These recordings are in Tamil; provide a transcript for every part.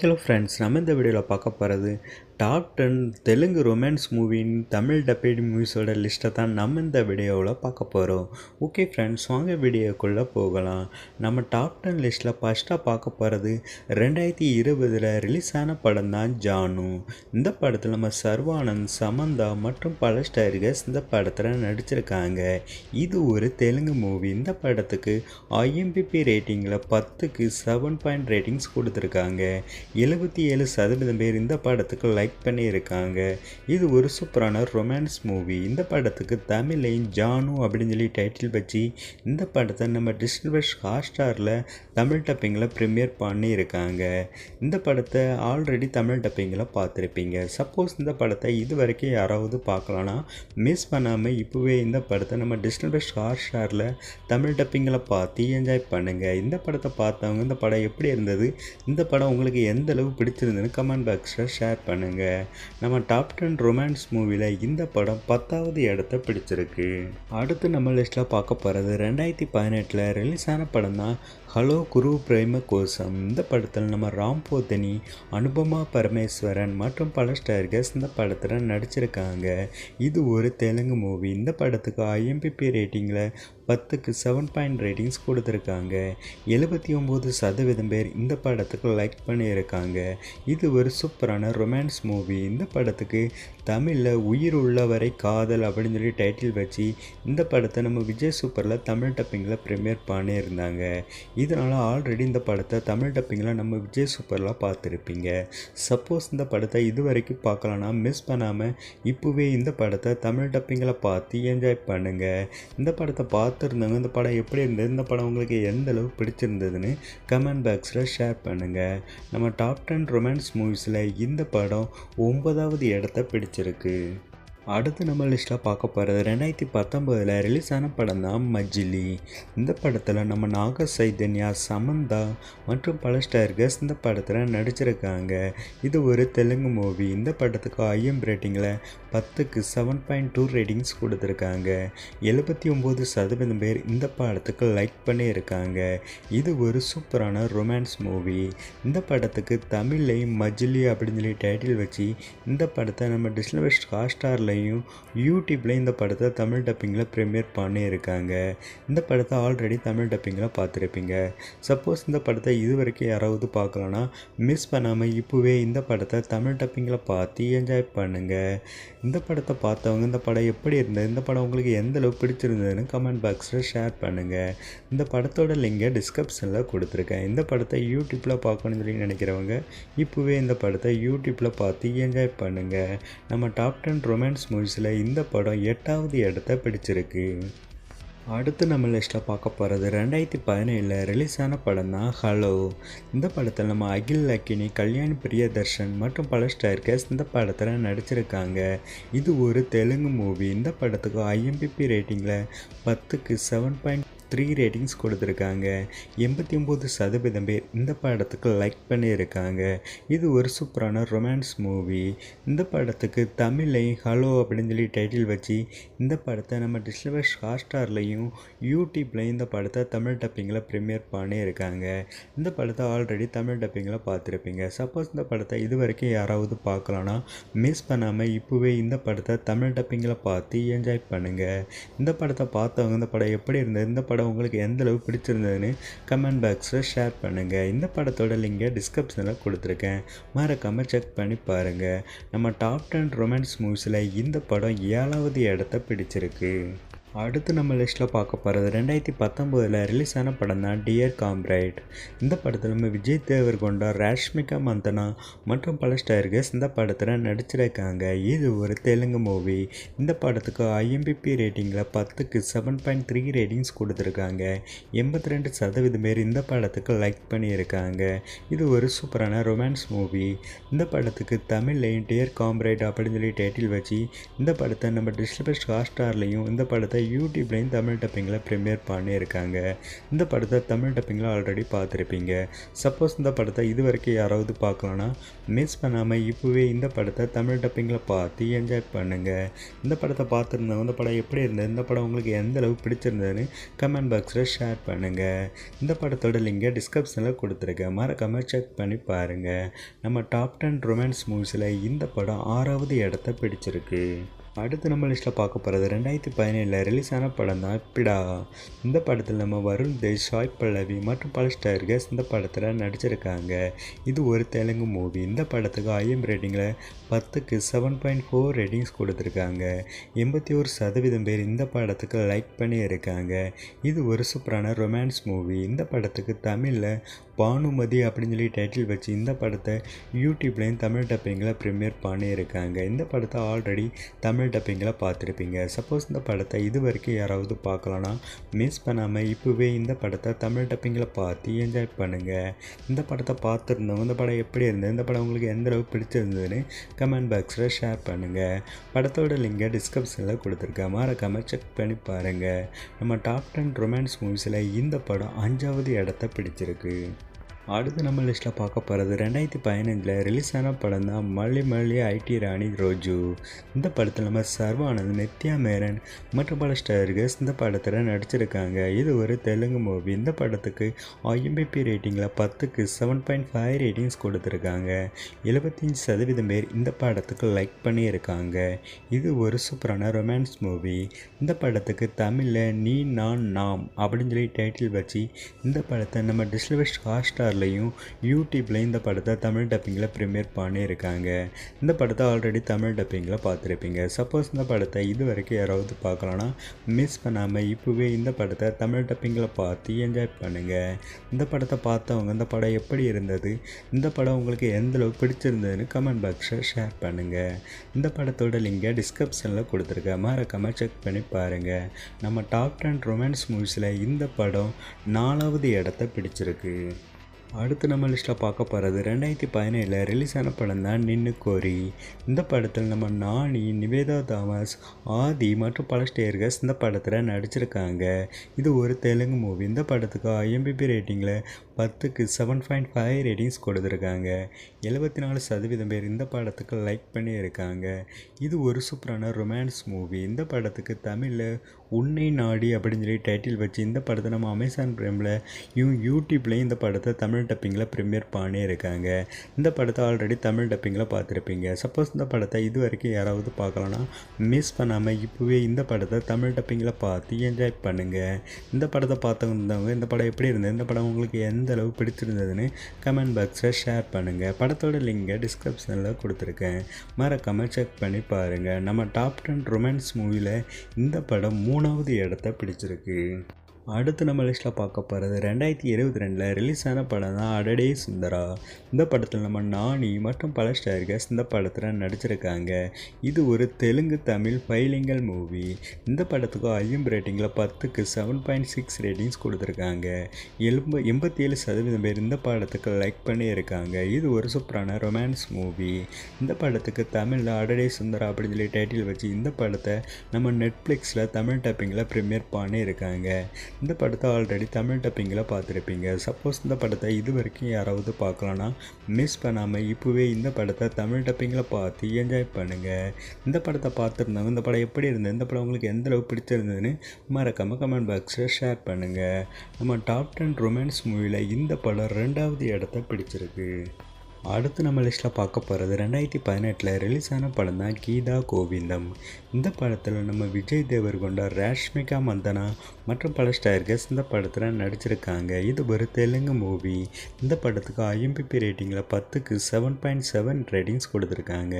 ஹலோ ஃப்ரெண்ட்ஸ் நம்ம இந்த வீடியோவில் பார்க்க போகிறது டாப் டென் தெலுங்கு ரொமான்ஸ் மூவின் தமிழ் டப்பேடி மூவிஸோட லிஸ்ட்டை தான் நம்ம இந்த வீடியோவில் பார்க்க போகிறோம் ஓகே ஃப்ரெண்ட்ஸ் வாங்க வீடியோக்குள்ளே போகலாம். நம்ம டாப் டென் லிஸ்ட்டில் ஃபஸ்ட்டாக பார்க்க போகிறது ரெண்டாயிரத்தி இருபதில் ரிலீஸ் ஆன படம் தான் ஜானு. இந்த படத்தில் நம்ம சர்வானந்த் சமந்தா மற்றும் பல ஸ்டாரிகர்ஸ் இந்த படத்தில் நடிச்சிருக்காங்க. இது ஒரு தெலுங்கு மூவி இந்த படத்துக்கு ஐஎம்பிபி ரேட்டிங்கில் பத்துக்கு செவன் பாயிண்ட் ரேட்டிங்ஸ் கொடுத்துருக்காங்க. எழுபத்தி ஏழு சதவீதம் பேர் இந்த படத்துக்கு லைக் பண்ணியிருக்காங்க. இது ஒரு சூப்பரான ரொமான்ஸ் மூவி இந்த படத்துக்கு தமிழையும் ஜானு அப்படின்னு சொல்லி டைட்டில் வச்சு இந்த படத்தை நம்ம டிஸ்டில்வர்ஸ் ஹாட்ஸ்டாரில் தமிழ் டப்பிங்கில் ப்ரீமியர் பண்ணியிருக்காங்க. இந்த படத்தை ஆல்ரெடி தமிழ் டப்பிங்கில் பார்த்துருப்பீங்க. சப்போஸ் இந்த படத்தை இது வரைக்கும் யாராவது பார்க்கலான்னா மிஸ் பண்ணாமல் இப்போவே இந்த படத்தை நம்ம டிஸ்டில்வர்ஸ் ஹாட்ஸ்டாரில் தமிழ் டப்பிங்கில் பார்த்து என்ஜாய் பண்ணுங்கள் இந்த படத்தை பார்த்தவங்க இந்த படம் எப்படி இருந்தது? இந்த படம் உங்களுக்கு எந்த எந்த அளவு பிடிச்சிருந்ததுன்னு கமெண்ட் பாக்ஸில் ஷேர் பண்ணுங்கள் நம்ம டாப் டென் ரொமான்ஸ் மூவியில் இந்த படம் பத்தாவது இடத்த பிடிச்சிருக்கு. அடுத்து நம்ம லிஸ்ட்டில் பார்க்க போகிறது ரெண்டாயிரத்தி பதினெட்டில் ரிலீஸ் ஆன படம் தான் ஹலோ குரு பிரேம கோசம் இந்த படத்தில் நம்ம ராம் போத்தனி அனுபமா பரமேஸ்வரன் மற்றும் பல ஸ்டார்கர்ஸ் இந்த படத்தில் நடிச்சிருக்காங்க. இது ஒரு தெலுங்கு மூவி இந்த படத்துக்கு ஐஎம்பிபி ரேட்டிங்கில் பத்துக்கு செவன் பாயிண்ட் ரேட்டிங்ஸ் கொடுத்துருக்காங்க. எழுபத்தி ஒம்பது சதவீதம் பேர் இந்த படத்துக்கு லைக் பண்ணியிருக்காங்க. இது ஒரு சூப்பரான ரொமான்ஸ் மூவி இந்த படத்துக்கு தமிழில் உயிர் உள்ளவரை காதல் அப்படின்னு சொல்லி டைட்டில் வச்சு இந்த படத்தை நம்ம விஜய் சூப்பரில் தமிழ் டப்பிங்கில் ப்ரீமியர் பண்ணியிருந்தாங்க. இதனால் ஆல்ரெடி இந்த படத்தை தமிழ் டப்பிங்கில் நம்ம விஜய் சூப்பரில் பார்த்துருப்பீங்க. சப்போஸ் இந்த படத்தை இது வரைக்கும் பார்க்கலன்னா மிஸ் பண்ணாமல் இப்போவே இந்த படத்தை தமிழ் டப்பிங்கில் பார்த்து என்ஜாய் பண்ணுங்கள் இந்த படத்தை பார்த்து பார்த்துருந்தவங்க இந்த படம் எப்படி இருந்தது இந்த படம் உங்களுக்கு எந்த அளவு பிடிச்சிருந்ததுன்னு கமெண்ட் பாக்ஸில் ஷேர் பண்ணுங்கள் நம்ம டாப் டென் ரொமான்ஸ் மூவிஸில் இந்த படம் ஒன்பதாவது இடத்த பிடிச்சிருக்கு. அடுத்து நம்ம லிஸ்ட்டில் பார்க்க போகிறது ரெண்டாயிரத்தி பத்தொம்போதில் ரிலீஸ் ஆன படம் தான் மஜ்ஜிலி இந்த படத்தில் நம்ம நாக சைதன்யா சமந்தா மற்றும் பல ஸ்டார்கர்ஸ் இந்த படத்தில் நடிச்சிருக்காங்க. இது ஒரு தெலுங்கு மூவி இந்த படத்துக்கு ஐஎம் ரேட்டிங்கில் பத்துக்கு செவன் பாயிண்ட் டூ ரேட்டிங்ஸ் கொடுத்துருக்காங்க. எழுபத்தி ஒம்பது சதவீதம் பேர் இந்த படத்துக்கு லைக் பண்ணியிருக்காங்க. இது ஒரு சூப்பரான ரொமான்ஸ் மூவி இந்த படத்துக்கு தமிழை மஜ்லி அப்படின்னு சொல்லி டைட்டில் வச்சு இந்த படத்தை நம்ம டிஸ்னவெஸ்ட் ஹாட்ஸ்டாரில் யூடியூப்லையும் யூடியூப்லேயும் இந்த படத்தை தமிழ் டப்பிங்கில் ப்ரீமியர் பண்ணியிருக்காங்க இந்த படத்தை ஆல்ரெடி தமிழ் டப்பிங்கில் பார்த்துருப்பீங்க. சப்போஸ் இந்த படத்தை இது வரைக்கும் யாராவது பார்க்கலன்னா மிஸ் பண்ணாமல் இப்போவே இந்த படத்தை தமிழ் டப்பிங்கில் பார்த்து என்ஜாய் பண்ணுங்கள் இந்த படத்தை பார்த்தவங்க இந்த படம் எப்படி இருந்தது இந்த படம் உங்களுக்கு எந்த அளவுக்கு பிடிச்சிருந்ததுன்னு கமெண்ட் பாக்ஸில் ஷேர் பண்ணுங்கள் இந்த படத்தோட லிங்கை டிஸ்கிரிப்ஷனில் கொடுத்துருக்கேன். இந்த படத்தை யூடியூப்பில் பார்க்கணும்னு சொல்லி நினைக்கிறவங்க இப்போவே இந்த படத்தை யூடியூப்பில் பார்த்து என்ஜாய் பண்ணுங்கள் நம்ம டாப் டென் ரொமான்ஸ் மூவிஸில் இந்த படம் எட்டாவது இடத்த பிடிச்சிருக்கு. அடுத்து நம்ம லிஸ்ட்டில் பார்க்க போகிறது ரெண்டாயிரத்தி பதினேழில் ரிலீஸ் ஆன படம் தான் ஹலோ இந்த படத்தில் நம்ம அகில் லக்கினி கல்யாண் பிரியதர்ஷன் மற்றும் பல ஸ்டார்கர்ஸ் இந்த படத்தில் நடிச்சிருக்காங்க. இது ஒரு தெலுங்கு மூவி இந்த படத்துக்கு ஐஎம்பிபி ரேட்டிங்கில் பத்துக்கு செவன் பாயிண்ட் த்ரீ ரேட்டிங்ஸ் கொடுத்துருக்காங்க. எண்பத்தி ஒம்பது சதவீதம் பேர் இந்த படத்துக்கு லைக் பண்ணியிருக்காங்க. இது ஒரு சூப்பரான ரொமான்ஸ் மூவி இந்த படத்துக்கு தமிழ்லையும் ஹலோ அப்படின்னு சொல்லி டைட்டில் வச்சு இந்த படத்தை நம்ம டிஸ்லவர்ஸ் ஹாட்ஸ்டார்லையும் யூடியூப்லேயும் இந்த படத்தை தமிழ் டப்பிங்கில் ப்ரீமியர் பண்ணியிருக்காங்க. இந்த படத்தை ஆல்ரெடி தமிழ் டப்பிங்கில் பார்த்துருப்பீங்க. சப்போஸ் இந்த படத்தை இது வரைக்கும் யாராவது பார்க்கலான்னா மிஸ் பண்ணாமல் இப்போவே இந்த படத்தை தமிழ் டப்பிங்கில் பார்த்து என்ஜாய் பண்ணுங்கள் இந்த படத்தை பார்த்தவங்க இந்த படம் எப்படி இருந்தது இந்த படம் படம் உங்களுக்கு எந்தளவு பிடிச்சிருந்ததுன்னு கமெண்ட் பாக்ஸில் ஷேர் பண்ணுங்கள் இந்த படத்தோட லிங்கை டிஸ்கிரிப்ஷனில் கொடுத்துருக்கேன். மறக்காமல் செக் பண்ணி பாருங்கள் நம்ம டாப் டென் ரொமான்ஸ் மூவிஸில் இந்த படம் ஏழாவது இடத்த பிடிச்சிருக்கு. அடுத்து நம்ம லிஸ்ட்டில் பார்க்க போகிறது ரெண்டாயிரத்தி பத்தொம்போதில் ரிலீஸ் ஆன படம் தான் டியர் காம்ரைட் இந்த படத்தில் நம்ம விஜய் தேவர் கொண்டா ரேஷ்மிகா மந்தனா மற்றும் பல ஸ்டார்கர்ஸ் இந்த படத்தில் நடிச்சிருக்காங்க. இது ஒரு தெலுங்கு மூவி இந்த படத்துக்கு ஐஎம்பிபி ரேட்டிங்கில் பத்துக்கு செவன் பாயிண்ட் த்ரீ ரேட்டிங்ஸ் கொடுத்துருக்காங்க. எண்பத்தி ரெண்டு சதவீதம் பேர் இந்த படத்துக்கு லைக் பண்ணியிருக்காங்க. இது ஒரு சூப்பரான ரொமான்ஸ் மூவி இந்த படத்துக்கு தமிழ்லையும் டியர் காம்ரைட் அப்படின்னு சொல்லி டைட்டில் வச்சு இந்த படத்தை நம்ம டிஸ்டபஸ்ட் ஹாட் ஸ்டார்லேயும் இந்த படத்தை படத்தை யூடியூப்லேயும் தமிழ் டப்பிங்கில் ப்ரீமியர் பண்ணியிருக்காங்க. இந்த படத்தை தமிழ் டப்பிங்கில் ஆல்ரெடி பார்த்துருப்பீங்க. சப்போஸ் இந்த படத்தை இது வரைக்கும் யாராவது பார்க்கலன்னா மிஸ் பண்ணாமல் இப்போவே இந்த படத்தை தமிழ் டப்பிங்கில் பார்த்து என்ஜாய் பண்ணுங்கள் இந்த படத்தை பார்த்துருந்தவங்க இந்த படம் எப்படி இருந்தது இந்த படம் உங்களுக்கு எந்த அளவு பிடிச்சிருந்ததுன்னு கமெண்ட் பாக்ஸில் ஷேர் பண்ணுங்கள் இந்த படத்தோட லிங்கை டிஸ்கிரிப்ஷனில் கொடுத்துருக்கேன். மறக்காமல் செக் பண்ணி பாருங்கள் நம்ம டாப் டென் ரொமான்ஸ் மூவிஸில் இந்த படம் ஆறாவது இடத்த பிடிச்சிருக்கு. அடுத்து நம்ம லிஸ்ட்டில் பார்க்க போகிறது ரெண்டாயிரத்தி பதினேழில் ரிலீஸ் ஆன படம் தான் பிடா. இந்த படத்தில் நம்ம வருண் தேஷ் சாய் பல்லவி மற்றும் பல ஸ்டார்கஸ் இந்த படத்தில் நடிச்சிருக்காங்க. இது ஒரு தெலுங்கு மூவி இந்த படத்துக்கு ஐஎம் ரேட்டிங்கில் பத்துக்கு செவன் பாயிண்ட் ஃபோர் ரேட்டிங்ஸ் கொடுத்துருக்காங்க. எண்பத்தி ஒரு சதவீதம் பேர் இந்த படத்துக்கு லைக் பண்ணியிருக்காங்க. இது ஒரு சூப்பரான ரொமான்ஸ் மூவி இந்த படத்துக்கு தமிழில் பானுமதி அப்படின்னு சொல்லி டைட்டில் வச்சு இந்த படத்தை யூடியூப்லேயும் தமிழ் டப்பிங்கில் ப்ரீமியர் பண்ணியிருக்காங்க. இந்த படத்தை ஆல்ரெடி தமிழ் தமிழ் டப்பிங்கில் பார்த்துருப்பீங்க. சப்போஸ் இந்த படத்தை இது வரைக்கும் யாராவது பார்க்கலன்னா மிஸ் பண்ணாமல் இப்போவே இந்த படத்தை தமிழ் டப்பிங்கில் பார்த்து என்ஜாய் பண்ணுங்கள் இந்த படத்தை பார்த்துருந்தவங்க இந்த படம் எப்படி இருந்தது இந்த படம் உங்களுக்கு எந்த அளவுக்கு பிடிச்சிருந்ததுன்னு கமெண்ட் பாக்ஸில் ஷேர் பண்ணுங்கள் படத்தோட லிங்கை டிஸ்கிரிப்ஷனில் கொடுத்துருக்கேன். மறக்காமல் செக் பண்ணி பாருங்கள் நம்ம டாப் டென் ரொமான்ஸ் மூவிஸில் இந்த படம் அஞ்சாவது இடத்த பிடிச்சிருக்கு. அடுத்து நம்ம லிஸ்ட்டில் பார்க்க போகிறது ரெண்டாயிரத்தி பதினஞ்சில் ரிலீஸ் ஆன படம் தான் மல்லி மல்லி ஐடி ராணி ரோஜு. இந்த படத்தில் நம்ம சர்வானந்த் நித்யா மேரன் மற்றும் பல ஸ்டார்கள் இந்த படத்தில் நடிச்சிருக்காங்க. இது ஒரு தெலுங்கு மூவி இந்த படத்துக்கு ஐஎம்பிபி ரேட்டிங்கில் பத்துக்கு செவன் பாயிண்ட் ஃபைவ் ரேட்டிங்ஸ் கொடுத்துருக்காங்க. எழுபத்தஞ்சி சதவீதம் பேர் இந்த படத்துக்கு லைக் பண்ணியிருக்காங்க. இது ஒரு சூப்பரான ரொமான்ஸ் மூவி இந்த படத்துக்கு தமிழில் நீ நான் நாம் அப்படின்னு சொல்லி டைட்டில் வச்சு இந்த படத்தை நம்ம டிஸ்லவெஸ்ட் ஹாட்ஸ்டார் ஸ்டார்லையும் யூடியூப்லேயும் இந்த படத்தை தமிழ் டப்பிங்கில் ப்ரீமியர் பண்ணியிருக்காங்க இந்த படத்தை ஆல்ரெடி தமிழ் டப்பிங்கில் பார்த்துருப்பீங்க. சப்போஸ் இந்த படத்தை இது வரைக்கும் யாராவது பார்க்கலன்னா மிஸ் பண்ணாமல் இப்போவே இந்த படத்தை தமிழ் டப்பிங்கில் பார்த்து என்ஜாய் பண்ணுங்கள் இந்த படத்தை பார்த்தவங்க இந்த படம் எப்படி இருந்தது இந்த படம் உங்களுக்கு எந்த அளவுக்கு பிடிச்சிருந்ததுன்னு கமெண்ட் பாக்ஸில் ஷேர் பண்ணுங்கள் இந்த படத்தோட லிங்கை டிஸ்கிரிப்ஷனில் கொடுத்துருக்கேன். மறக்காமல் செக் பண்ணி பாருங்கள் நம்ம டாப் டென் ரொமான்ஸ் மூவிஸில் இந்த படம் நாலாவது இடத்த பிடிச்சிருக்கு. அடுத்து நம்ம லிஸ்ட்டில் பார்க்க போகிறது ரெண்டாயிரத்தி பதினேழில் ரிலீஸ் ஆன படம் தான் நின்று கோரி. இந்த படத்தில் நம்ம நானி நிவேதா தாமஸ் ஆதி மற்றும் பல ஸ்டேர்கஸ் இந்த படத்தில் நடிச்சிருக்காங்க. இது ஒரு தெலுங்கு மூவி இந்த படத்துக்கு ஐஎம்பிபி ரேட்டிங்கில் பத்துக்கு செவன் பாயிண்ட் ஃபைவ் ரேட்டிங்ஸ் கொடுத்துருக்காங்க. எழுபத்தி நாலு சதவீதம் பேர் இந்த படத்துக்கு லைக் பண்ணியிருக்காங்க. இது ஒரு சூப்பரான ரொமான்ஸ் மூவி இந்த படத்துக்கு தமிழில் உன்னை நாடி அப்படின்னு சொல்லி டைட்டில் வச்சு இந்த படத்தை நம்ம அமேசான் ப்ரைமில் இவங்க யூடியூப்லேயும் இந்த படத்தை தமிழ் டப்பிங்கில் ப்ரீமியர் பண்ணியிருக்காங்க இந்த படத்தை ஆல்ரெடி தமிழ் டப்பிங்கில் பார்த்துருப்பீங்க. சப்போஸ் இந்த படத்தை இது வரைக்கும் யாராவது பார்க்கலன்னா மிஸ் பண்ணாமல் இப்போவே இந்த படத்தை தமிழ் டப்பிங்கில் பார்த்து என்ஜாய் பண்ணுங்கள் இந்த படத்தை பார்த்தவங்க இந்த படம் எப்படி இருந்தது இந்த படம் உங்களுக்கு எந்த அளவு பிடிச்சிருந்ததுன்னு கமெண்ட் பாக்ஸில் ஷேர் பண்ணுங்கள் படத்தோட லிங்கை டிஸ்கிரிப்ஷனில் கொடுத்துருக்கேன். மறக்காமல் செக் பண்ணி பாருங்கள் நம்ம டாப் டென் ரொமான்ஸ் மூவியில் இந்த படம் மூணாவது இடத்த பிடிச்சிருக்கு. அடுத்து நம்ம லிஸ்ட்டில் பார்க்க போகிறது ரெண்டாயிரத்தி இருபத்தி ரெண்டில் ரிலீஸ் ஆன படம் தான் அடடே சுந்தரா. இந்த படத்தில் நம்ம நானி மற்றும் பல ஸ்டார்கஸ் இந்த படத்தில் நடிச்சிருக்காங்க. இது ஒரு தெலுங்கு தமிழ் ஃபைலிங்கல் மூவி இந்த படத்துக்கு ஐஎம் ரேட்டிங்கில் பத்துக்கு செவன் பாயிண்ட் சிக்ஸ் ரேட்டிங்ஸ் கொடுத்துருக்காங்க. எலும்பு எண்பத்தி ஏழு சதவீதம் பேர் இந்த படத்துக்கு லைக் பண்ணியிருக்காங்க இது ஒரு சூப்பரான ரொமான்ஸ் மூவி இந்த படத்துக்கு தமிழில் அடடே சுந்தரா அப்படின்னு சொல்லி டைட்டில் வச்சு இந்த படத்தை நம்ம நெட்ஃப்ளிக்ஸில் தமிழ் டப்பிங்கில் ப்ரீமியர் பண்ணியிருக்காங்க. இந்த படத்தை ஆல்ரெடி தமிழ் டப்பிங்கில் பார்த்துருப்பீங்க. சப்போஸ் இந்த படத்தை இது வரைக்கும் யாராவது பார்க்கலன்னா மிஸ் பண்ணாமல் இப்போவே இந்த படத்தை தமிழ் டப்பிங்கில் பார்த்து என்ஜாய் பண்ணுங்கள் இந்த படத்தை பார்த்துருந்தாங்க இந்த படம் எப்படி இருந்தது இந்த படம் உங்களுக்கு எந்த பிடிச்சிருந்ததுன்னு மறக்காமல் கமெண்ட் பாக்ஸில் ஷேர் பண்ணுங்கள் நம்ம டாப் டென் ரொமான்ஸ் மூவியில் இந்த படம் ரெண்டாவது இடத்த பிடிச்சிருக்கு. அடுத்து நம்ம லிஸ்ட்டில் பார்க்க போகிறது ரெண்டாயிரத்தி பதினெட்டில் ரிலீஸ் ஆன படம் தான் கீதா கோவிந்தம். இந்த படத்தில் நம்ம விஜய் தேவர்கொண்டா ரேஷ்மிகா மந்தனா மற்றும் பல ஸ்டார்கஸ் இந்த படத்தில் நடிச்சிருக்காங்க. இது ஒரு தெலுங்கு மூவி இந்த படத்துக்கு ஐஎம்பிபி ரேட்டிங்கில் பத்துக்கு செவன் பாயிண்ட் செவன் ரேட்டிங்ஸ் கொடுத்துருக்காங்க.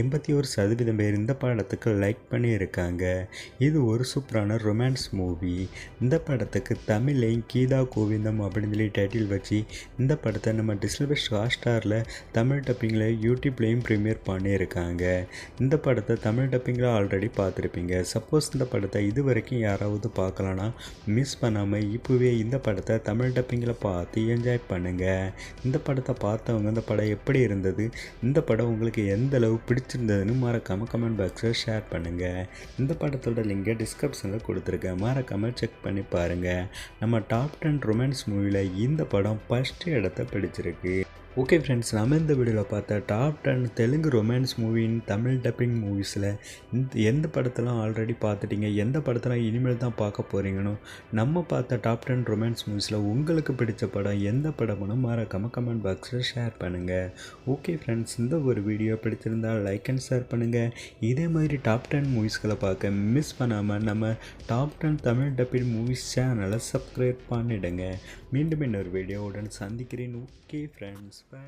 எண்பத்தி ஒரு சதவீதம் பேர் இந்த படத்துக்கு லைக் பண்ணியிருக்காங்க. இது ஒரு சூப்பரான ரொமான்ஸ் மூவி இந்த படத்துக்கு தமிழையும் கீதா கோவிந்தம் அப்படின்னு சொல்லி டைட்டில் வச்சு இந்த படத்தை நம்ம டிஸ்லபஸ் ஹாட்ஸ்டாரில் தமிழ் டப்பிங்கில் யூடியூப்லேயும் ப்ரீமியர் பண்ணியிருக்காங்க. இந்த படத்தை தமிழ் டப்பிங்கில் ஆல்ரெடி பார்த்துருப்பீங்க. சப்போஸ் இந்த படத்தை இது வரைக்கும் யாராவது பார்க்கலனா மிஸ் பண்ணாமல் இப்போவே இந்த படத்தை தமிழ் டப்பிங்கில் பார்த்து என்ஜாய் பண்ணுங்கள் இந்த படத்தை பார்த்தவங்க இந்த படம் எப்படி இருந்தது இந்த படம் உங்களுக்கு எந்த அளவு பிடிச்சிருந்ததுன்னு மறக்காமல் கமெண்ட் பாக்ஸில் ஷேர் பண்ணுங்கள் இந்த படத்தோட லிங்கை டிஸ்கிரிப்ஷனில் கொடுத்துருக்கேன். மறக்காமல் செக் பண்ணி பாருங்கள் நம்ம டாப் டென் ரொமான்ஸ் மூவியில் இந்த படம் ஃபஸ்ட்டு இடத்த பிடிச்சிருக்கு. ஓகே ஃப்ரெண்ட்ஸ் நம்ம இந்த வீடியோவில் பார்த்த டாப் டென் தெலுங்கு ரொமான்ஸ் மூவின் தமிழ் டப்பிங் மூவிஸில் இந்த எந்த படத்தெல்லாம் ஆல்ரெடி பார்த்துட்டீங்க? எந்த படத்தெல்லாம் இனிமேல் தான் பார்க்க போகிறீங்கன்னு நம்ம பார்த்த டாப் டென் ரொமான்ஸ் மூவிஸில் உங்களுக்கு பிடிச்ச படம் எந்த படம்னு மறக்காமல் கமெண்ட் பாக்ஸில் ஷேர் பண்ணுங்கள் ஓகே ஃப்ரெண்ட்ஸ் இந்த ஒரு வீடியோ பிடிச்சிருந்தால் லைக் அண்ட் ஷேர் பண்ணுங்கள் இதே மாதிரி டாப் டென் மூவிஸ்களை பார்க்க மிஸ் பண்ணாமல் நம்ம top ten Tamil dubbing movies சேனலை சப்ஸ்கிரைப் பண்ணிவிடுங்க மீண்டும் இன்னொரு வீடியோவுடன் சந்திக்கிறேன் ஓகே ஃப்ரெண்ட்ஸ் பை